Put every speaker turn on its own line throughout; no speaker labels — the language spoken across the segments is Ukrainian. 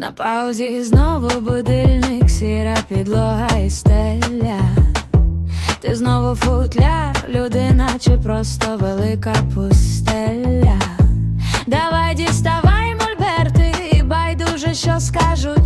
На паузі знову будильник, сіра підлога і стеля. Ти знову футляр, людина чи просто велика пустеля. Давай діставай мольберти, і байдуже, що скажуть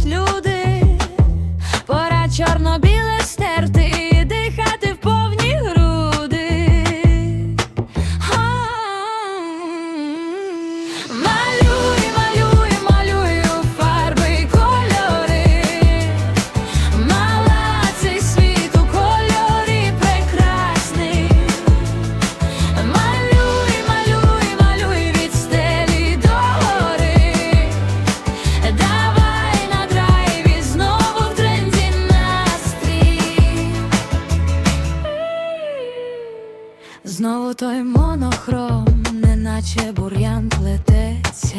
Знову той монохром, неначе бур'ян плететься.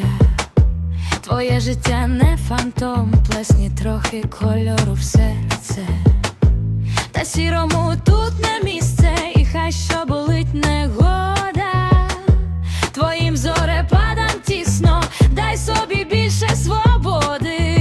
Твоє життя не фантом, плесні трохи кольору в серце. Та сірому тут не місце, і хай що болить негода. Твоїм зорепадам тісно, дай собі більше свободи.